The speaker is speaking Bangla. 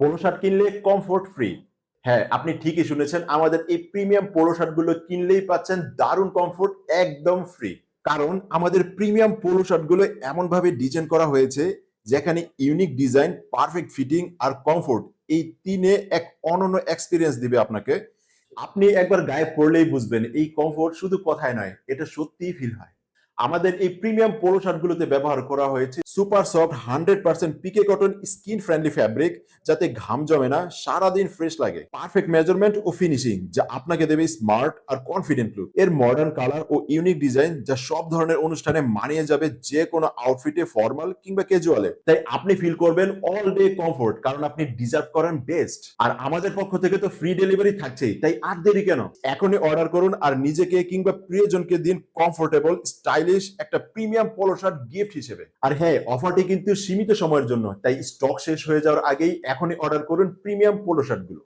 পোলো শার্ট কিনলে কমফোর্ট ফ্রি হ্যাঁ আপনি ঠিকই শুনেছেন, আমাদের এই প্রিমিয়াম পোলো শার্টগুলো কিনলেই পাচ্ছেন দারুণ কমফোর্ট একদম ফ্রি কারণ আমাদের প্রিমিয়াম পোলো শার্টগুলো এমনভাবে ডিজাইন করা হয়েছে, যেখানে ইউনিক ডিজাইন পারফেক্ট ফিটিং আর কমফোর্ট এই তিনে এক অনন্য এক্সপিরিয়েন্স দিবে আপনাকে। আপনি একবার গায়ে পড়লেই বুঝবেন, এই কমফোর্ট শুধু কথায় নয়, এটা সত্যিই ফিল হয়। আমাদের এই প্রিমিয়াম পোলো শার্টগুলোতে ব্যবহার করা হয়েছে super soft hundred percent PK cotton skin friendly fabric যাতে ঘাম জমে না, সারাদিন ফ্রেশ লাগে। পারফেক্ট মেজারমেন্ট ও ফিনিশিং যা আপনাকে দেবে স্মার্ট আর কনফিডেন্ট লুক এর মডার্ন কালার ও ইউনিক ডিজাইন যা সব ধরনের অনুষ্ঠানে মানিয়ে যাবে যে কোনো আউটফিটে ফর্মাল কিংবা ক্যাজুয়ালে তাই আপনি ফিল করবেন অল ডে কমফোর্ট কারণ আপনি ডিজার্ভ করেন বেস্ট আর আমাদের পক্ষ থেকে তো ফ্রি ডেলিভারি থাকছেই, তাই আর দেরি কেন? এখনই অর্ডার করুন আর নিজেকে কিংবা প্রিয়জনকে দিন কমফোর্টেবল স্টাইলিশ একটা প্রিমিয়াম পোলো শার্ট গিফট হিসেবে। আর হ্যাঁ অফারটি কিন্তু সীমিত সময়ের জন্য, তাই স্টক শেষ হয়ে যাওয়ার আগেই এখনই অর্ডার করুন প্রিমিয়াম পোলো শার্টগুলো